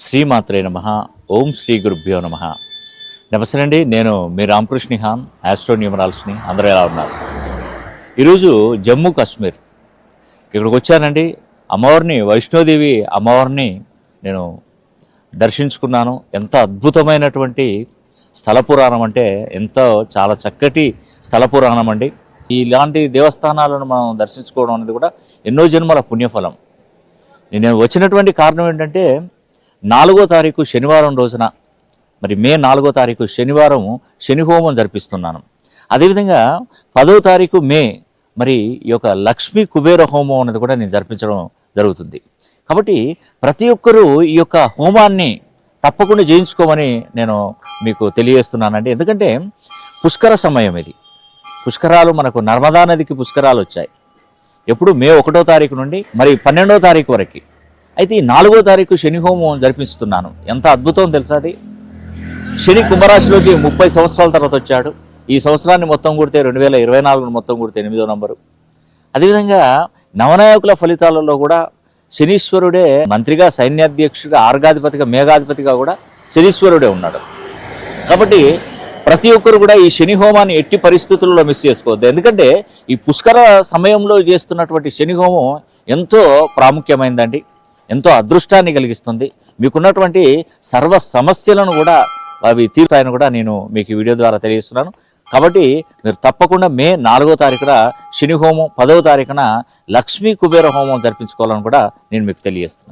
శ్రీమాత్రే నమ. ఓం శ్రీ గురుభ్యో నమ. నమస్తే అండి నేను మీ రామకృష్ణ హాన్ ఆస్ట్రోన్యూమరాల్స్ని అందరూ ఎలా ఉన్నారు? ఈరోజు జమ్మూ కాశ్మీర్. ఇక్కడికి వచ్చానండి. అమ్మవారిని వైష్ణోదేవి అమ్మవారిని నేను దర్శించుకున్నాను. ఎంత అద్భుతమైనటువంటి స్థల పురాణం అంటే ఎంతో చాలా చక్కటి స్థల పురాణం అండి. ఇలాంటి దేవస్థానాలను మనం దర్శించుకోవడం అనేది కూడా ఎన్నో జన్మల పుణ్యఫలం. నేను వచ్చినటువంటి కారణం ఏంటంటే నాలుగో తారీఖు శనివారం రోజున మరి మే నాలుగో తారీఖు శనివారం శని హోమం జరిపిస్తున్నాను. అదేవిధంగా పదో తారీఖు మే మరి ఈ యొక్క లక్ష్మీ కుబేర హోమం అనేది కూడా నేను జరిపించడం జరుగుతుంది. కాబట్టి ప్రతి ఒక్కరూ ఈ యొక్క హోమాన్ని తప్పకుండా చేయించుకోమని నేను మీకు తెలియజేస్తున్నానండి. ఎందుకంటే పుష్కర సమయం ఇది. పుష్కరాలు మనకు నర్మదా నదికి పుష్కరాలు వచ్చాయి. ఎప్పుడు మే ఒకటో తారీఖు నుండి మరి పన్నెండో తారీఖు వరకు. అయితే ఈ నాలుగో తారీఖు శని హోమం జరిపిస్తున్నాను. ఎంత అద్భుతం తెలుసా అది? శని కుంభరాశిలోకి ముప్పై సంవత్సరాల తర్వాత వచ్చాడు. ఈ సంవత్సరాన్ని మొత్తం కూడితే రెండు వేల ఇరవై నాలుగును మొత్తం కూడితే ఎనిమిదో నంబరు. అదేవిధంగా నవనాయకుల ఫలితాలలో కూడా శనీశ్వరుడే మంత్రిగా సైన్యాధ్యక్షుడిగా ఆర్గాధిపతిగా మేఘాధిపతిగా కూడా శనీశ్వరుడే ఉన్నాడు. కాబట్టి ప్రతి ఒక్కరు కూడా ఈ శని హోమాన్ని ఎట్టి పరిస్థితుల్లో మిస్ చేసుకోవద్దు. ఎందుకంటే ఈ పుష్కర సమయంలో చేస్తున్నటువంటి శని హోమం ఎంతో ప్రాముఖ్యమైందండి. ఎంతో అదృష్టాన్ని కలిగిస్తుంది. మీకున్నటువంటి సర్వ సమస్యలను కూడా అవి తీరుతాయని కూడా నేను మీకు వీడియో ద్వారా తెలియజేస్తున్నాను. కాబట్టి మీరు తప్పకుండా మే నాలుగో తారీఖున శని హోమం పదవ తారీఖున లక్ష్మీ కుబేర హోమం జరిపించుకోవాలని కూడా నేను మీకు తెలియజేస్తున్నాను.